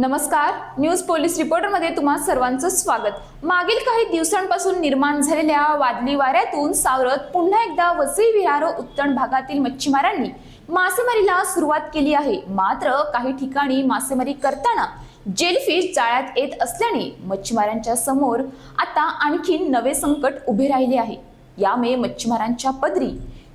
नमस्कार. News police रिपोर्टरमध्ये तुम्हा सर्वांचं स्वागत. मागील काही दिवसांपासून निर्माण झालेल्या वादळी वाऱ्यातून सावरत पुन्हा एकदा वसई विहार उत्तण भागातील मच्छीमारांनी मासेमारीला सुरुवात केली आहे. मात्र काही ठिकाणी मासेमारी करताना जेलफिश जाळ्यात येत असल्याने मच्छीमारांच्या समोर आता आणखी नवे संकट उभे राहिले आहे. यामुळे मच्छीमारांच्या पदरी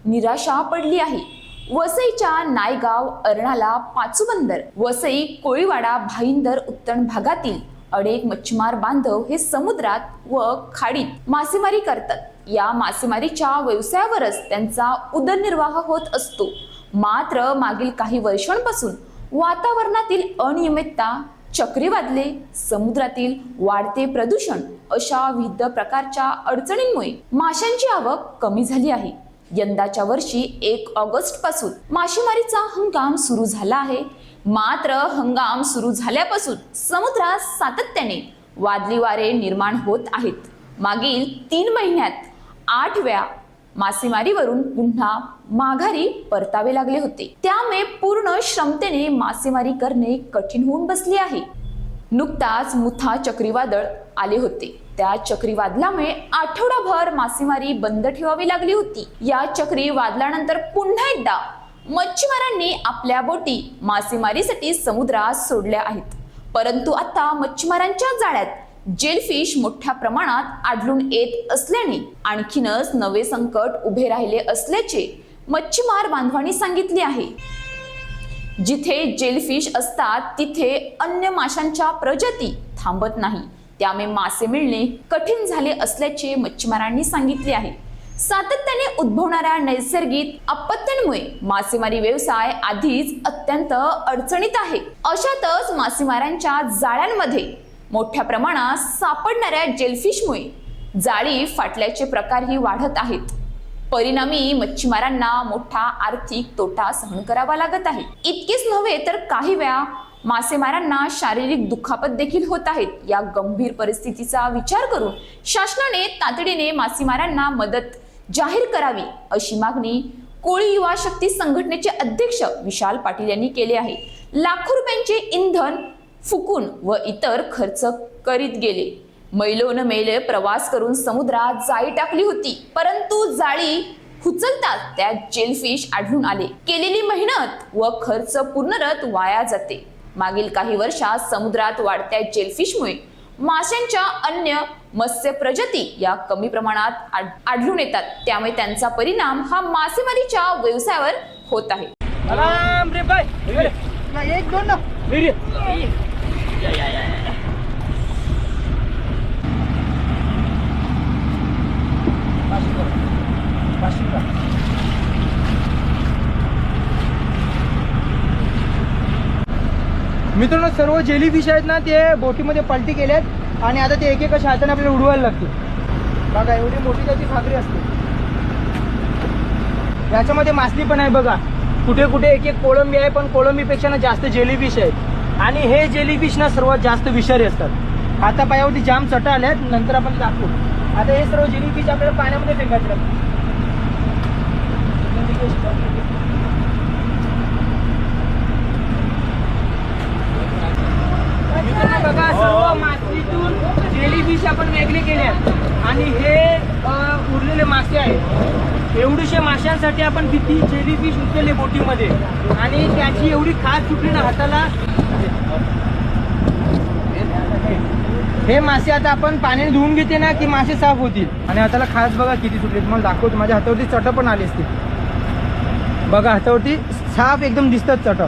निराशा पडली आहे. वसईच्या नायगाव अर्णाला पाचुबंदर वसई कोळीवाडा भाईंदर उत्तण भागातील अनेक मच्छीमार बांधव हे समुद्रात व खाडीत मासेमारी करतात. या मासेमारीच्या व्यवसायावरच त्यांचा उदरनिर्वाह होत असतो. मात्र मागील काही वर्षांपासून वातावरणातील अनियमितता चक्रीवादले समुद्रातील वाढते प्रदूषण अशा विविध प्रकारच्या अडचणींमुळे माशांची आवक कमी झाली आहे. यंदाच्या वर्षी एक ऑगस्टपासून मासेमारीचा हंगाम सुरू झाला आहे. मात्र हंगाम सुरू झाल्यापासून समुद्रात सातत्याने वादळी वारे निर्माण होत आहेत. मागील तीन महिन्यात आठ वेळा मासेमारीवरून पुन्हा माघारी परतावे लागले होते. त्यामुळे पूर्ण क्षमतेने मासेमारी करणे कठीण होऊन बसले आहे. नुकताच मुथा चक्रीवादळ आले होते. त्या चक्रीवादळामुळे आठवडाभर मासेमारी बंद ठेवावी लागली होती. या चक्रीवादळानंतर पुन्हा एकदा मच्छीमारांनी आपल्या बोटी मासेमारीसाठी समुद्रात सोडल्या आहेत. परंतु आता मच्छीमारांच्या जाळ्यात जेलफिश मोठ्या प्रमाणात आढळून येत असल्याने आणखीनच नवे संकट उभे राहिले असल्याचे मच्छीमार बांधवांनी सांगितले आहे. जिथे जेलफिश असतात तिथे अन्य माशांच्या प्रजाती थांबत नाही. त्यामुळे मासे मिळणे कठीण झाले असल्याचे मच्छीमारांनी सांगितले आहे. सातत्याने उद्भवणाऱ्या नैसर्गिक आपत्त्यांमुळे मासेमारी व्यवसाय आधीच अत्यंत अडचणीत आहे. अशातच मासेमारांच्या जाळ्यांमध्ये मोठ्या प्रमाणात सापडणाऱ्या जेलफिशमुळे जाळी फाटल्याचे प्रकारही वाढत आहेत. परिणामी मच्छीमारांना मोठा आर्थिक तोटा सहन करावा लागत आहे. इतकेच नव्हे तर काही वेळा मासेमारांना शारीरिक दुखापत देखील होत आहेत. या गंभीर परिस्थितीचा विचार करून शासनाने तातडीने मासेमारांना मदत जाहीर करावी अशी मागणी कोळी युवा शक्ती संघटनेचे अध्यक्ष विशाल पाटील यांनी केले आहे. लाखो रुपयांचे इंधन फुकून व इतर खर्च करीत गेले. मैलोन मैले प्रवास करून समुद्रात जाळी टाकली होती. परंतु जाळी उचलताच त्यात जेलफिश आढळून आले. केलेली मेहनत व खर्च पूर्णरत वाया जाते. मागील काही वर्षात समुद्रात वाढत्या जेलफिशमुळे माशांच्या अन्य मत्स्य प्रजाती या कमी प्रमाणात आढ- आढळून येतात. त्यामुळे त्यांचा परिणाम हा मासेमारीच्या व्यवसायावर होत आहे. एक दोन मित्रांनो सर्व जेली फिश आहेत ना ते बोटीमध्ये पलटी केल्यात आणि आता ते एक एक अशा हाताने आपल्याला उडवायला लागते बघा एवढी मोठी त्याची खाकरी असते. याच्यामध्ये मासली पण आहे बघा. कुठे कुठे एक एक कोळंबी आहे पण कोळंबीपेक्षा ना जास्त जेलीफिश आहेत. आणि हे जेलीफिश ना सर्वात जास्त विषारी असतात. आता पायावरती जाम चटा आल्यात नंतर आपण दाखवू. आता हे सर्व जेलीफिश आपल्याला पाण्यामध्ये फेकायचे लागतात. बघा सर्व मासळीतून जेलीफिश आपण वेगळे केले आहेत. आणि हे उरलेले मासे आहेत. एवढीशे माशांसाठी आपण किती जेलीफिश उचलले बोटीमध्ये. आणि त्याची एवढी खास सुटली ना हाताला. हे मासे आता आपण पाण्याने धुवून घेते ना की मासे साफ होतील. आणि हाताला खास बघा किती सुटले. तुम्हाला दाखवतो माझ्या हातावरती चट पण आली असते. बघा हातावरती साफ एकदम दिसतात चट.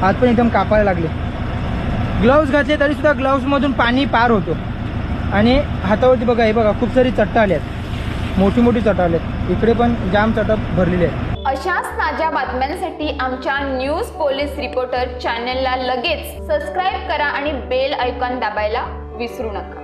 हात पण एकदम कापायला लागले. ग्लव्स घातले तरी सुद्धा ग्लव्स मधून पाणी पार होतो. आणि हातावरती बघा हे बघा खूप सारी चट्ट आल्यात मोठी मोठी चट आल्यात इकडे पण जाम चट भरलेले आहेत. अशाच ताज्या बातम्यांसाठी आमच्या न्यूज पोलीस रिपोर्टर चॅनलला लगेच सबस्क्राईब करा आणि बेल ऐकॉन दाबायला विसरू नका.